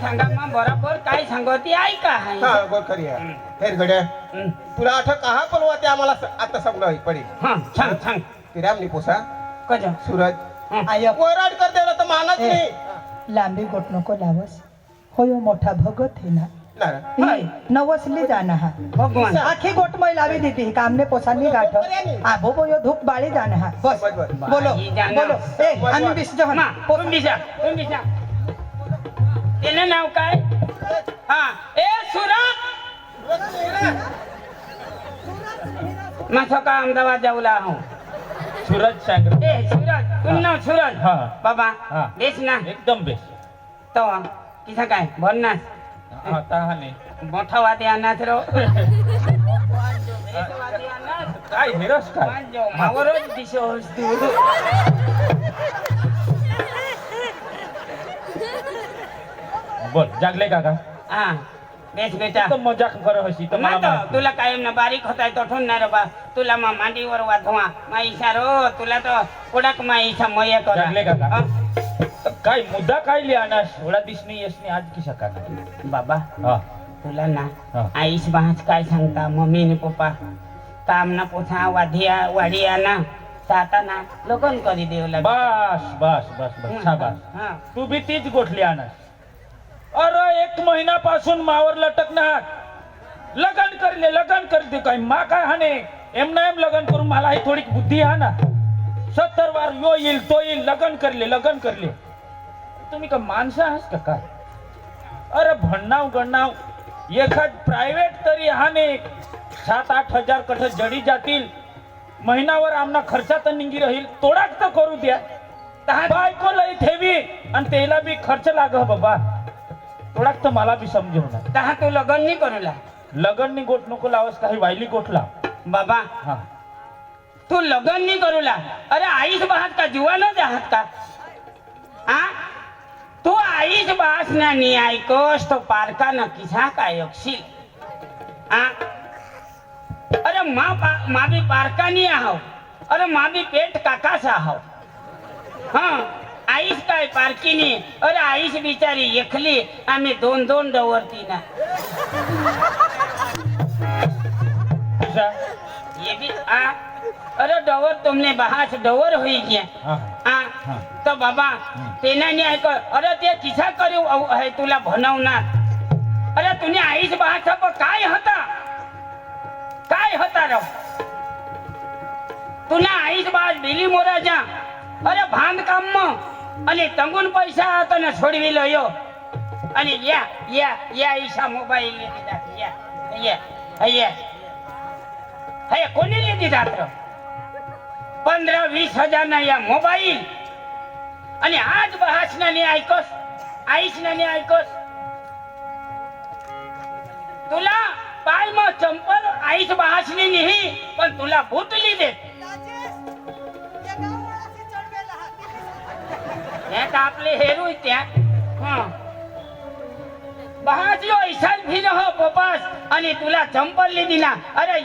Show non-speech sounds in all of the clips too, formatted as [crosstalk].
सांगा मग बरोबर काय सांगती ऐका. हाय. हा बोल खरी आहे. हेर गड्या हं. तुला आठ कहा बोलवा ते आम्हाला स- आता समजा पडेल हा सांग सांग. ते रामनी पोसा कज. सूरज. आय वराड कर देला तर मानत ए. नाही. लांबी गोट नको लावस. होय हो मोठा भगत हे ना. हाय. ही नवसली जाना हा. भगवान. आखी गोट मै लावी देते ही कामने पोसांनी गाठ. आबो बोयो धूप बाळी जाना हा. बस. बोलो. बोलो. ए आम्ही बिस मा जहन तुम्ही जा तुम्ही जा. त्यानं नाव काय? हा. ए सुरत! माझं का अहमदाबाद जाऊला हो. सूरज सांग ए सुरत. तुम नाव सुरत? हा. बाबा. बेस ना. एकदम बेस्ट तो किसा काय? भरनास हा तहाने. मोठा वादे अनाथ रो काय निरस काय? मावरच दिसोस तू बोल जागले काका हा बेस बेटा तर मजाक कर हसी तर मला मग तो, माहिती. तुला कायम ना बारीक होताय तो ठेवून रे बा तुला मा मांडीवर वाधवा मा इशारो तुला तो कुडाक मा इशा मय कर जागले काका तर काय मुद्दा काय लिहा एवढा दिसणी यसनी आज की शका बाबा तुला ना. आईस बास काय सांगता मम्मी ने पप्पा काम ना पोथा वाधिया वाडिया ना साता ना लगन करी देवला बस बस बस बस शाबास हा तू बी तीच गोठली आणस अरे एक महिन्यापासून मावर लटकणार लगन करले लगन करते काय? मा काय हाने? एम ना एम लगन करून मला ही थोडी बुद्धी हा ना. सत्तर वार यो येईल तो येईल लगन करले लगन करले. तुम्ही का माणसं आहात का काय? अरे भन्नाव गण्णाव एखाद प्रायव्हेट तरी हाने. सात आठ हजार कठ जडी जातील. महिनावर आमना खर्चा तर निघी राहील. तोडाक तर करू द्या. बायको लई ठेवी आणि त्याला बी खर्च लाग बाबा. तोडाक तर मला बी समजवणार तहा तू लगन नाही करूला लगननी गोट नको लावस काही वायली गोट लाव बाबा हा तू लगन नाही करूला अरे आईस बाहात का जीवानच आहात का आ तू आईस बास ना नी ऐकोस तो पारका न किसा काय अक्षी आ अरे मा पा मा बी पारका नाही आहो अरे मा बी पेट काकासा आहो हा आईस काय पारकीनी अरे आईस बिचारी एकली आम्ही दोन दोन डवरती ना तुझा ये भी आ अरे डवर तुमने बहास डवर होई गया हा आ हा. तो बाबा तेना नाही ऐक अरे ते किसा करू अव- है तुला भनवणार अरे तुने आईस बहास काय होता काय होता रो तुला आईस बहास बिली मोराजा અને તંગુન પૈસા તને છોડવી લયો અને યા યા યા ઈશા મોબાઈલ લઈ દીધા યા અહીંયા અહીંયા. હે કોને લઈ દીધા તો? પંદર વીસ હજાર ના યા મોબાઈલ. અને આજ બહાસ ના ને આઈકોસ આઈશ ના ને આઈકોસ તુલા પાયમાં ચંપલ, આઈસ બહાસની નહીં, પણ તુલા ભૂત લીધે. અને તુલા જંપર લીધી ના. અરે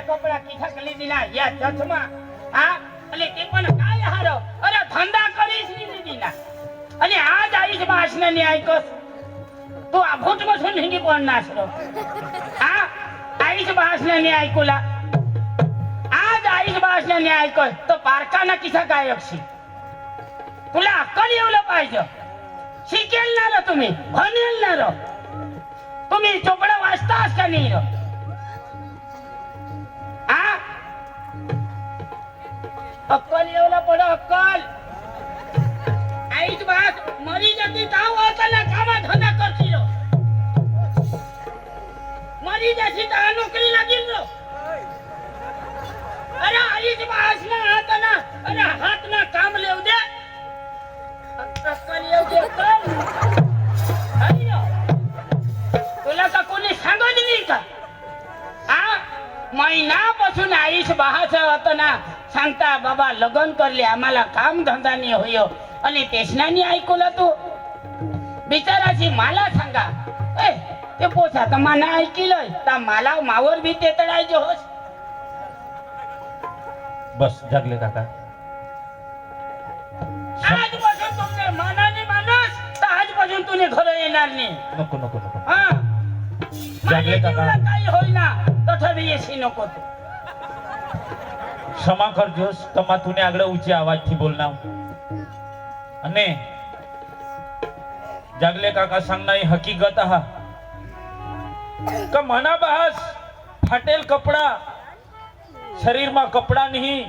કપડા કીથક લીધી ના. યા ચશ્મા હા અને તે પણ કાય હારો. અરે ધંધા કરીશ લીધી ના. અને આજ આવીશ બાસને ન્યાય કસ તો આ ભૂતમાં છું હિંગી પણ નાસરો? હા, આવીશ બાસને ન્યાય કુલા. આ આજ આવીશ બાસને ન્યાય કર તો પારકાના કિસ્સા આયક છે. तुला अक्कल येवलं पाहिजे शिकेल ना रे तुम्ही भनेल ना रे तुम्ही चोपडा वाचतास का नाही रे आ अक्कल येवला पड अक्कल आईच बास मरी जती ताव होताना कामा धंदा करशील मरी जशी तर नोकरी लागील रो अरे आईच बास ना हात ना अरे हात ना काम लेव दे अक्कल येऊ दे अक्कल. अय्यो. तुला का कोणी सांगितली का महिनापासून आईस बहाच होत ना सांगता बाबा लग्न करले आम्हाला काम धंदा नाही होयो आणि तेसनानी ऐकवलं तू बिचाराची मला सांगा ए ते पोचा तर माना ऐकिलंय तर मला मावर बी ते तडायचे होस बस जगले काका. आजपासून तुमने माना नहीं मानस तो आज पर्यंत तूने घर येणार नाही ક્ષમા કરજો તમા તુને આગળ ઊંચી અવાજથી બોલના અને જાગલે કાકા સંગના એ હકીકત કે મના બહાસ ફાટેલ કપડા શરીરમાં કપડા નહીં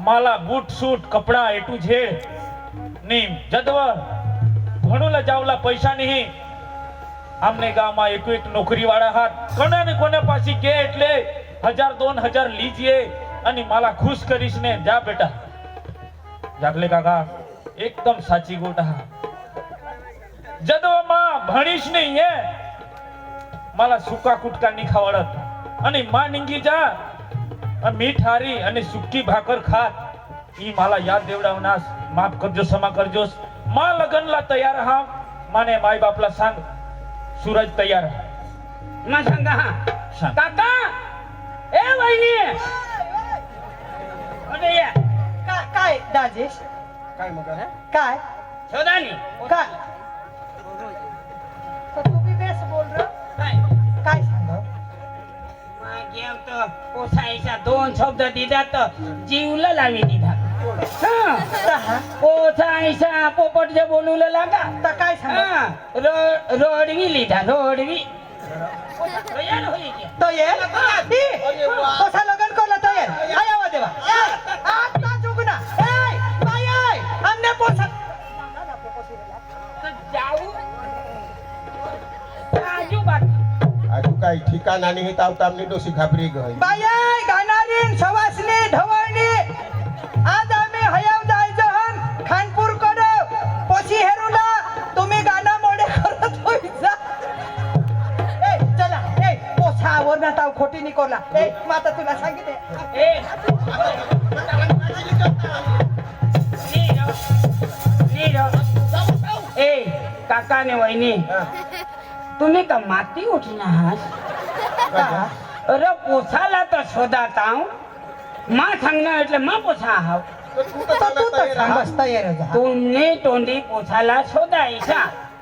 માલા બૂટ સૂટ કપડા એટલું છે ઝેડ ની જદવ ઘણું લજાવલા પૈસા નહીં આમને ગામમાં એક એક નોકરી વાળા હાથ કોને ને કોને પાછી કે એટલે હજાર દોન હજાર લીજીએ અને માલા ખુશ કરીશ ને જા બેટા જાગલે કાકા એકદમ સાચી ગોટ હા જદવામાં ભણીશ નહીં હે માલા સુકા કુટકા નહીં ખાવડત અને માં નીંગી જા આ મીઠ હારી અને સુકી ભાકર ખાત ઈ માલા યાદ દેવડાવનાસ માફ કરજો ક્ષમા કરજો માં લગનલા તૈયાર હા માને માય બાપલા सांग सूरज तयार आहे. ના सांगा हा सांग काका ए वहिनी अरे या का- काय दाजेश काय मग हा? काय शोधानी काय मागे तर पोसायचा दोन शब्द दिला तर जीवला लावी दिला हा पोसायचा पोपट जे बोलू लागा तर काय सांग हा रो- रोडवी लिधा रोडवी तयार होई की. तो ये ई, આજુ કાંઈ ઠિકાના નહીં તો આવતા અમને ડોસી ઘાબરી ગઈ बाय आय गाणारी सवासनी ढवळणी आज आम्ही हयाव जायचं हन खानपूर कडे पोशी हेरूला तुम्ही गाणं मोडे करत होईचा ए चला ए पोछा आवरण्यात आव खोटी निकोला ए माता तुला सांगितले ए नीरव, नीरव. ए काका ने वहिनी हा. तुम्ही का माती उठना आहात का? अरे पोसाला तर शोधात आहो मा सांगणार એટલે માં પોછા આવ તો તું તો तर तू सांगणार तर तयार सांग हा. बस तयार जा तुमने तोंडी पोछाला शोधायचा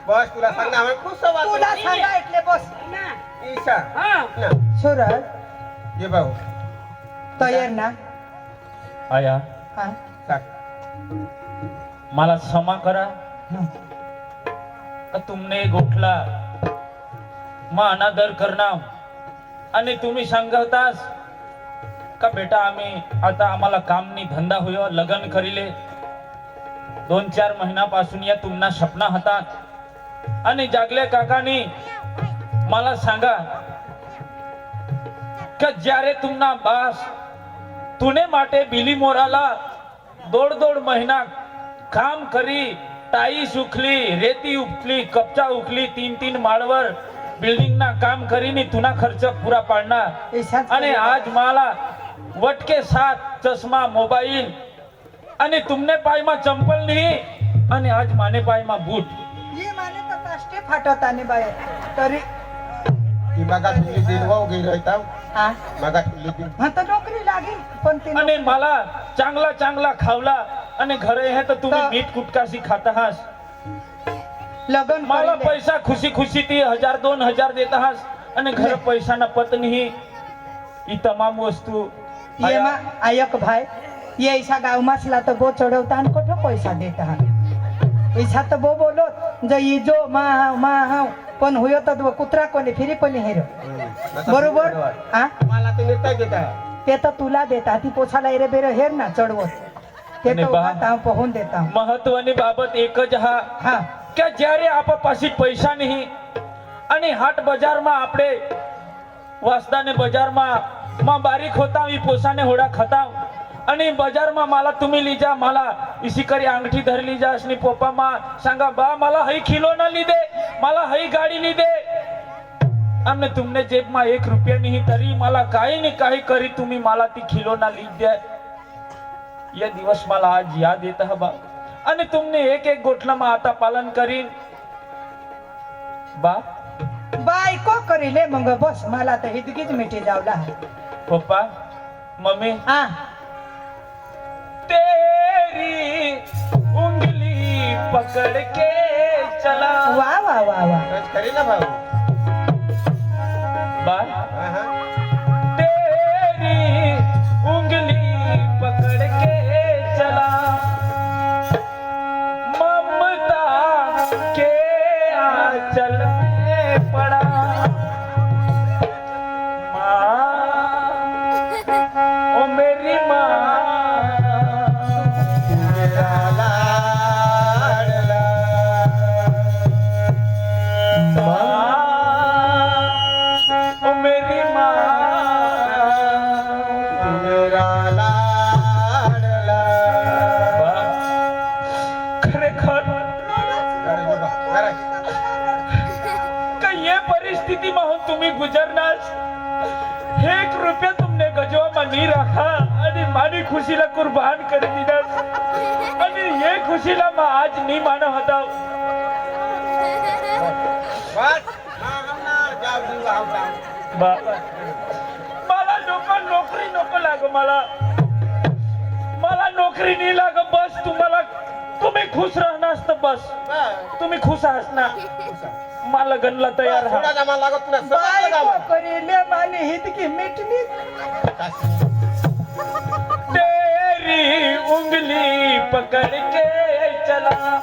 બસ તુલા सांगणार અમે खुश सवा तुला सांगा એટલે बस ना ईशा हा ना सूरज ये भाऊ तयार ना आया हा सांग मला क्षमा करा हं. का तुमने गोठला मग अनादर करणार आणि तुम्ही सांगतास का बेटा आम्ही आता आम्हाला काम नाही धंदा होय लग्न करिले. दोन चार महिन्यापासून या तुम्हाला सपना हातात. आणि जागल्या काकानी मला सांगा का ज्यारे तुम्हाला बास तुने माटे बिली मोराला दोड दोड महिना काम करी टाई सुखली रेती उपली कपचा उखली तीन तीन माळवर માળવર બિલ્ડિંગના કામ કરીને તુના ખર્ચ પૂરા પાડનાર ईशाच અને આજ માલા વટકે સાત ચશ્મા મોબાઈલ અને તુમને પાયમાં ચંપલ નહીં અને આજ માને પાયમાં બૂટ ये माने तर काष्टे फाटवताने बाहेर तरी ती मागा ठुली दिन वाव गई रहता हा मागा ठुली दिन हा तर नोकरी लागेल पण ती અને માલા ચાંગલા ચાંગલા ખાવલા અને ઘરે હે તો તું તો- મીઠ કુટકાસી ખાતા હાસ लग्न मला करीले. पैसा खुशी खुशी ती हजार दोन हजार देता हास અને ઘરે [laughs] પૈસાના પત નહીં ઈ તમામ વસ્તુ ये मा आयक भाई ये ऐसा गाव मासला तर बो चढवता आणि कुठं पैसा देता हा पैसा तर बो बोलो ज इजो मा हाव मा हाव पण होयो तर दो कुत्रा कोणी फिरी पण हेरो बरोबर हा मला ते निर्णय देता ते तर तुला देता ती पोछाला एरे बेरे हेर ना चढवत ते आणि तर बा- उभा ताव पहून देता મહત્વની બાબત એક જ હા हा કે જ્યારે આપણા પાસે પૈસા નહીં અને હાટ બજારમાં આપણે વાસદાને બજારમાં માં બારી ખોતાવી, પોસાને હોડા ખતાવ અને બજારમાં માલા તુમી લીજા માલા ઈસી કરી આંગઠી ધરી લીજા અસની પોપામાં સાંગા, બા, માલા હઈ ખીલો ના લીધે, માલા હઈ ગાડી લીધે. અમને તુમને જેબમાં એક રૂપિયા નહીં ધરી માલા કાઈ ને કાઈ કરી તુમી માલાથી ખીલો ના લીધે. યે દિવસ માલા આજ યાદ દેતા બા बा आणि तुमने एक एक गोठलाમાં आता पालन करीन बा बायको करीले मग बस मला तर हिदगीच मिठी जावला पप्पा मम्मी हा तेरी उंगली पकड़ के चला वा वा वा वा खरंच खरी ना भाऊ होता. ना. बाबा मला नको नोकरी नको लाग मला. मला नोकरी नाही लाग बस. तुम्हाला तुम्ही खुश राहणार असतं बस. बस. तुम्ही खुश आहात ना? मला लग्नला तयार हित मिटली तेरी उंगली पकड़ के चला.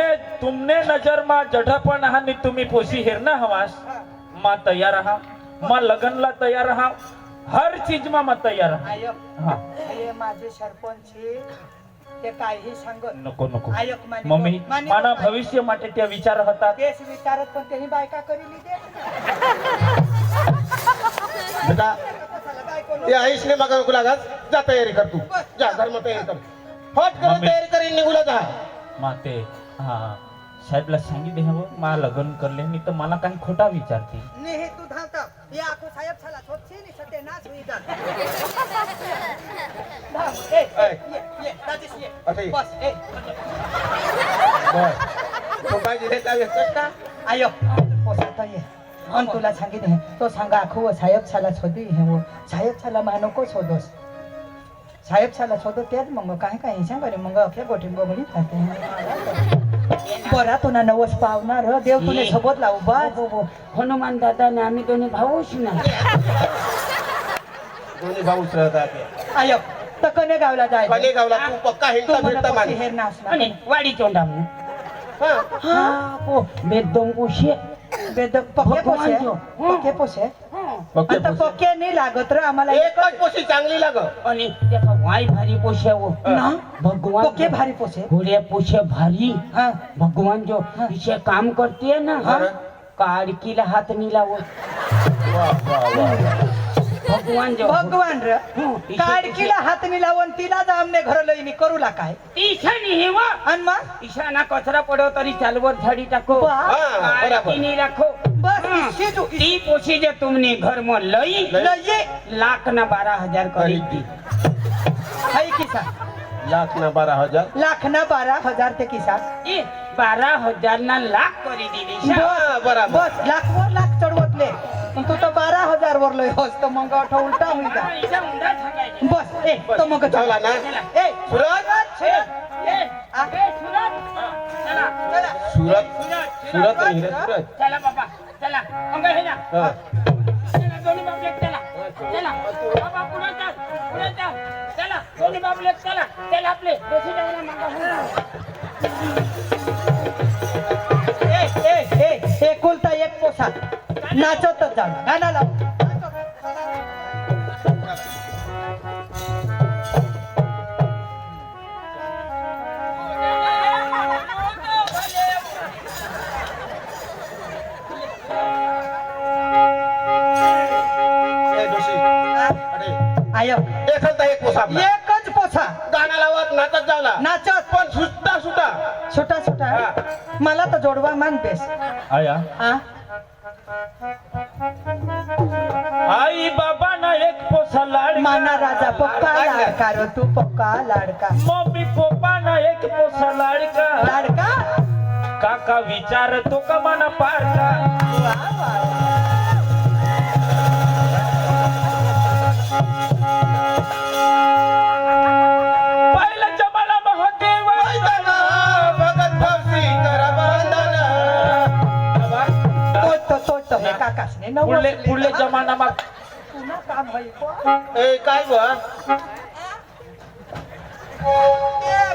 तुमने तुमने नजर मा जठपण आणि तुम्ही पोशी हेरना हवास मा तयार आहा मा लग्नला तयार आहा हर चीज मा मा तयार आहा आयक हा हे माझे सरपंच છે તે કાંઈ सांगत नको नको आयक मानी मम्मी मानी माना मानी. भविष्य માટે त्या विचार હતા देश विचारत पण त्यांनी बायका करी लिदे बेटा कशाला बायको ते आईशने मग नको लागास जा तयारी कर तू जा धर्म तयारी कर फट करून मम्मी. तयारी करीन निघूला जा माते हा साहेबला सांगितले हवं मा लग्न करले नाही तर मला काही खोटा विचारते नेहे तू धावता या आखो साहेब छाला छोटशी नि सते नाच होई जा. धाव ए ए, ए. ये ये दादिश ये. आता ये. बस ए बर तो हे जाऊया. चट्टा. आयो. पोसाता ये. अन तुला सांगितले तो सांगा आखो साहेब छाला छोदी हे वो साहेब छाला मानो को शोधोस. साहेब छाला शोधो तेच मग काय काय सांगा रे मग अख्या गोठी बघणी जाते बरा तुला नवस पावणार हं. देव तुला. सोबत लावू बस हो, हो. हनुमान दादा ने आम्ही दोन्ही भाऊच ना दोन्ही भाऊच राहतात आयो तकने गावला जायचं. कने गावला तू पक्का तू हिंडता मला फिरता हेर आणि वाडी तोंडाम हा? हा? पो बेदम उशे. बेद पक्के पोसे. पक्के पोसे. आता. पक्के नाही लागत रे आम्हाला एकच पोशी चांगली लाग आणि त्याचा वाय भारी पोशाव ना? भगवान पक्के भारी पोसे घोड़े पोछे भारी. हा. भगवान जो हाँ। इसे काम करती है ना हाँ। काडकीला हात नाही लावत. भगवान जो भगवान र. हं, काडकीला हात नाही लावून तिला आमने घर लईनी करूला काय ईशा नाही वा. आणि मग? ईशा ना कचरा पडो तरी चालवर झाडी टाको. हा, नाही राखो. बस हं. शिजू ती पोशी जे तुमने घर में लई? लई? लाख ना बारह हजार करी दी हाय किसा लाख ना बारा हजार. लाख ना बारा हजार ते किसा ए बारह हजार ना लाख करी दिली. हा, बस लाख वर लाख तर बारा हजार वर लय होस तर मग अठा उलटा होईल का. बस ए तो मग झाला ना. ए सुरत सुरत. चला, चला. सुरत सुरत, चला बाबा चला. अंग हे ना. चला दोन्ही बाबले चला. चला. बाबा पुढे चल पुढे चल चला दोन्ही बाबले चला. चला आपले. बेसी जायला मागा एकुलता एक पोसा नाचतच जा गाणं लाव ए, जोशी. अरे आय एखादा एक पोसा मला तर जोडवा मान बेस आया. हा आई बाबा ना एक पोसा लाडका. माना राजा पक्का लाडका रो तू पक्का लाडका. मम्मी पप्पा ना एक पोसा लाडका. लाडका? काका विचार तो का मना पारका? पुढले. पुढले जमाना मा पुन्हा काम होईल बुवा. ए काय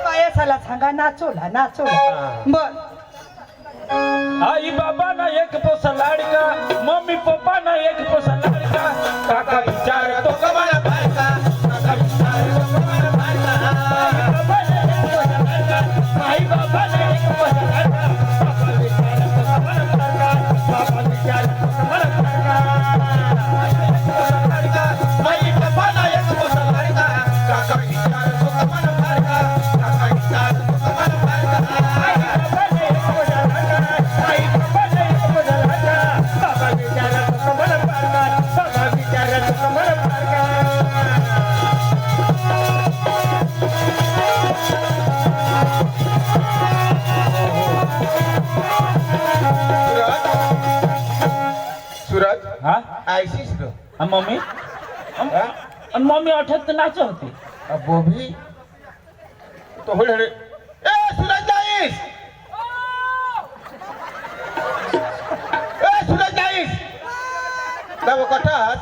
बायासाला सांगा नाचोला नाचोला. बर आई बाबा ना एक पोसा लाडका मम्मी पप्पा ना एक पोसा लाडका काका सुरत हा? आयसीस ग आणि मम्मी? आणि मम्मी अठ्याहत्तर नाच होती. बोभी तो होय रे ए सुरज जाईस ए सुरज जाईस जाऊ कटास.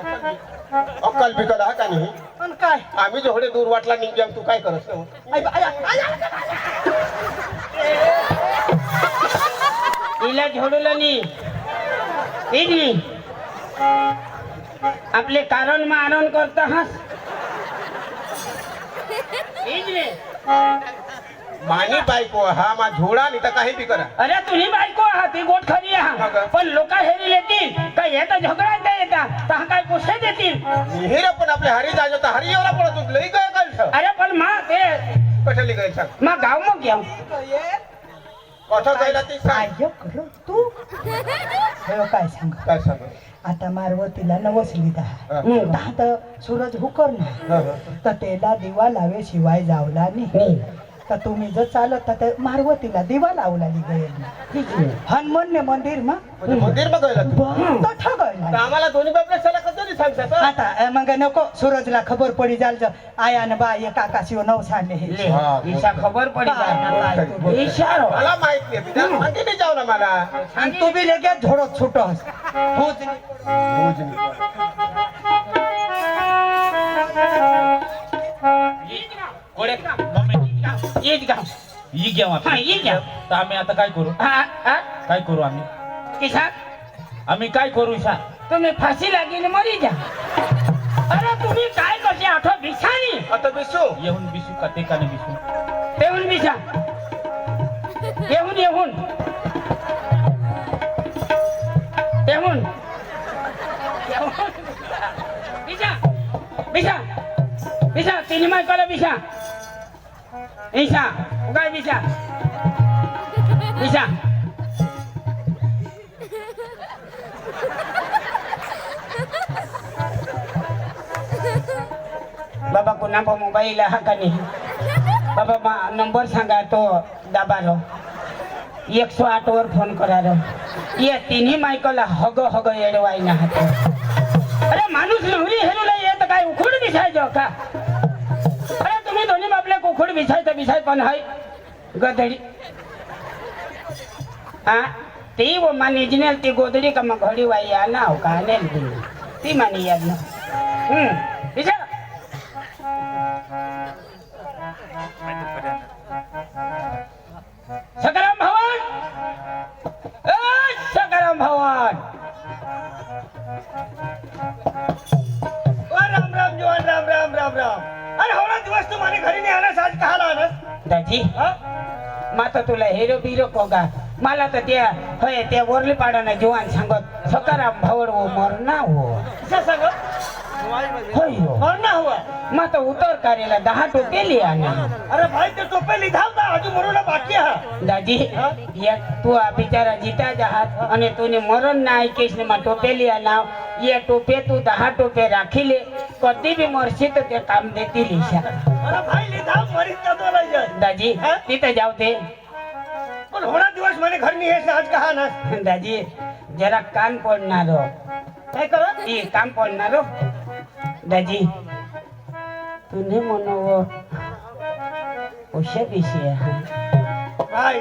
अक्कल बिकल हा का नाही? पण काय? आम्ही जेवढे दूर वाटला निघ्याम तू काय करस ना आई बा- आई- आई- हिला झोडलं नी आपले कारण मारण करता हस. नी मानी बायको हा मा झोडा नाही तर काही बी करा. अरे तुम्ही बायको आहात ती गोट खरी आहात मग? पण लोक हेरी येता तर हा काय पोसे देतील? पण आपल्या हरी जायचं तर हरी एवढा पडत होत लई काय काय अरे पण मा ते कशाली काय सांग मा गाव मग घेऊ कथा जायला ते काय सांग करू तू? हे काय सांग? काय सांग? आता मारवतीला नवसली दहा हा. हम्म. दहा तर सूरज हुकर ना हा, हा. तर त्याला दिवा लावे शिवाय जावला नाही. तर तुम्ही जर चालत तर ते मारवतीला दिवा लावला गयेल हनुमान मंदिर मा म्हणजे मंदिर बघायला तू. तर तर ठगयला आम्हाला दोन्ही बाबल्या सला कसं नाही सांगतात हा? आता अ, मग नको सूरजला खबर पडी जाल ज आया न बा ये काका शिव नव सांडले हे ले हा, ईशा खबर पडी काय ना जाय काय तू बोल. इशारो मला माहीत नाही तुझ्या सांगितली जाऊ ना मला आणि तू बी लेगे झोडत छुटस होच भोजनी. थोडे मम्मी येच गाव ही घ्या हा, ही घ्या. तर आम्ही आता काय करू हा हा काय करू आम्ही किसान आम्ही काय करू शा तुम्ही फाशी लागेल मरी जा अरे तुम्ही काय कसे आठव बिछानी आता बेसो येऊन बिसू का ते का नाही बिसू येऊन बिछा येऊन येऊन येऊन बिछा बिछा बिछा तिन्ही मायकाला बिछा बिछा उगाय बिछा बिछा बाबा कोणा पण मोबाईल हा का नाही बाबा मा नंबर सांगा तो दाबारो एकशे आठ वर फोन करारो या तिन्ही मायकला हग हग येडवाय ना हात अरे माणूस नवरी हेरूला येत काय उखूड विसायचो का? अरे तुम्ही दोन्ही बापल्या उखूड विसायचं बिछाय पण हाय. गदडी आ? ती वो मानी जिनेल ती गोदडी का मग घडी वाई आना हो का नेल ती. ती मानी या ना. हम्म विचार सकाराम भवन? ए सकाराम भवन! દાજી માં તુલા હેરો બીરો કોગા માલા તો ત્યાં હે ત્યાં ઓરલી પાડો ને જુવાન સંગત? સકારામ ભવડવો મર ના હો. ઉતર કારેલા તું આ બિચારા જીતા જા અને તું મરણ ના આઈ કેસ ને માં તો एक टोपे तू दहा टोपे राखिले कधी बी मरशी तर ते काम देतील दाजी तिथे जाऊ ते पण होणार दिवस म्हणे घर मी आज का ना? दाजी जरा कान पडणार काय कर? काम पडणार हो. हो. दाजी तुम्ही म्हणव हो. पोशे पिशे भाई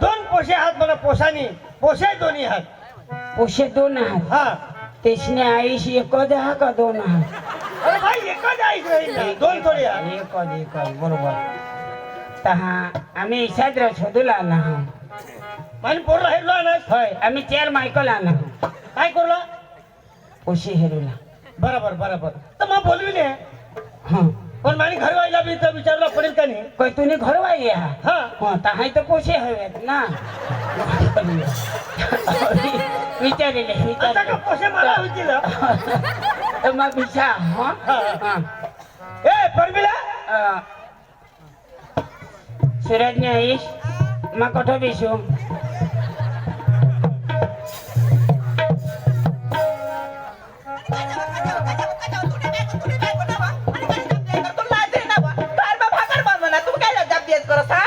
दोन पोशे हात मला पोसानी. पोशे दोन्ही हात पोशे दोन हात हा. त्यसने आईश एकच हा का दोन हा अरे भाई एकच आईश दोन थोडी एकच एकच बरोबर. तहा आम्ही इशाद्र शोधूला आला हा पण पोर हेरलो आणस होय आम्ही चेअर मायकल आला काय करलो? उशी हेरूला. बरोबर बरोबर. तर मग बोलविले हां. पण माझी घर व्हायला बी तर विचारलं पडेल का नाही? काय तुम्ही घर वाई हा. हां तर हाय तर पोशे हवेत ना. [laughs] [laughs] વિચારી લે વિચારી લે. પોસે મારા ઉજી લો. એમાં બીજા હા? એ પરમિલા? સુરજ ને આવીશ. માં કોઠો બીશું કરો સા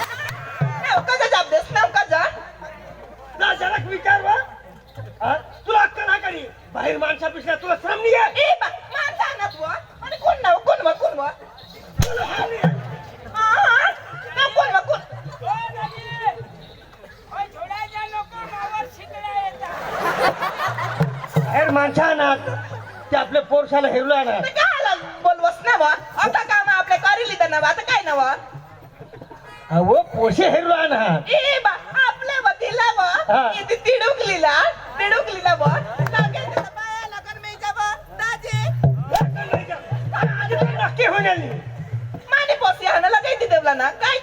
बाहेर माणसापेक्षा तुला श्रम नाही आहे तुला हा नाही. आहे. बाहेर माणसा ना ते आपल्या पोरशाला हेरलो ना. बोलवस ना वा आता काम आपल्या करी लिहिलं ना आता काय ना वा अहो पोशे हेरलो ना. ए बा आपल्या वतीला वा हा. इथे माने पोसी हाना लगाई ती देवला ना काय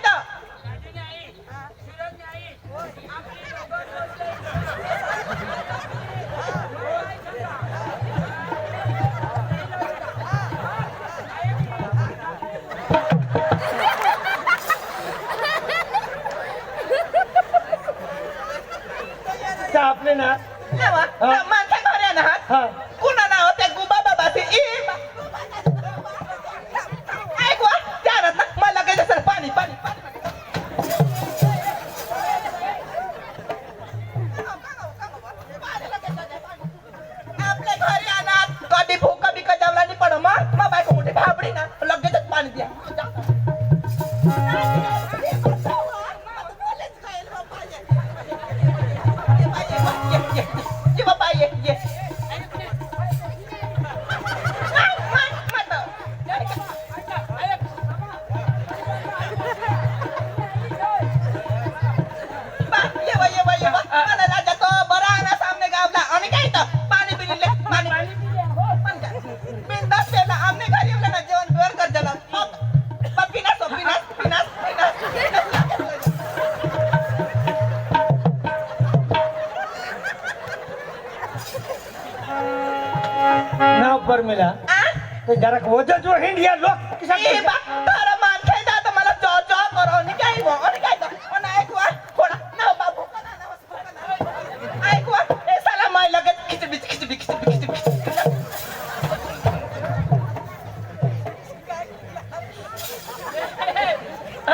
इंडिया लो ए बा तारा मान काय जाता मला जॉ जॉ करो नि काय मो आणि काय तो पण ऐकवा कोणा ना हो बाबू. कोणा ना वस ऐकवा ए साला माय लगत खिच बिच खिच बिच खिच बिच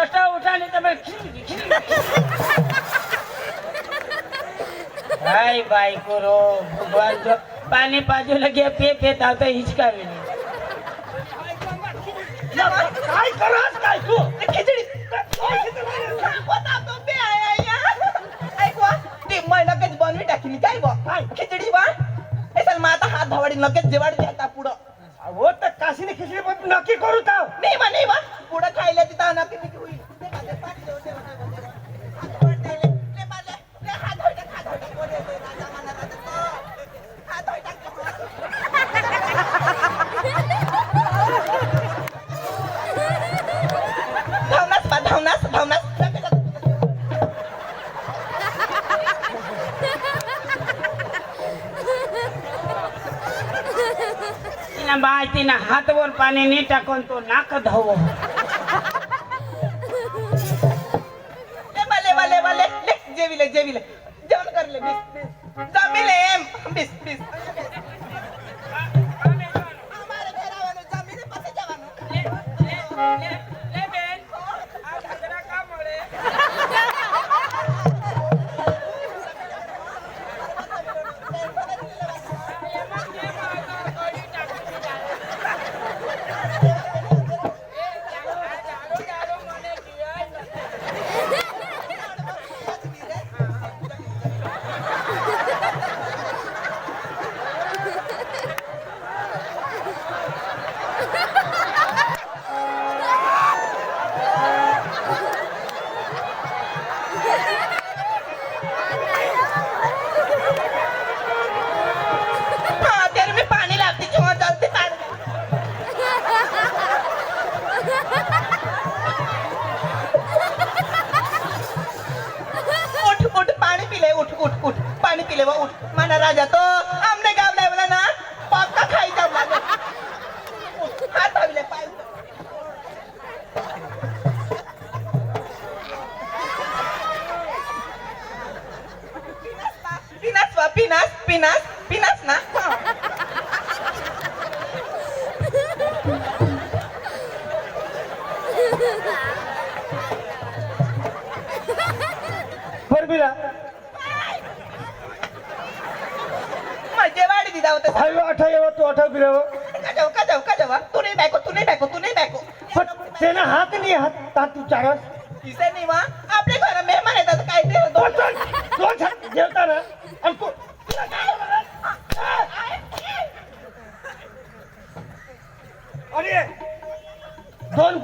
अटा उठाने तर मैं खिच खिच हाय बायको रो भगवान जो पानी पाजो लगे पे पे धावता हिचकावेल खिचडी. लगेच बनवी टाकली काय बा खिचडी बा? मग आता हात भावाडी लगेच जेवाडी द्या पुढं. हो तर काशीने खिचडी पण नक्की करू नातवून पाणी नाही टाकून तो नाक धाव. उठ उठ उठ. पाणी पिले बा उठ. माना राजा तो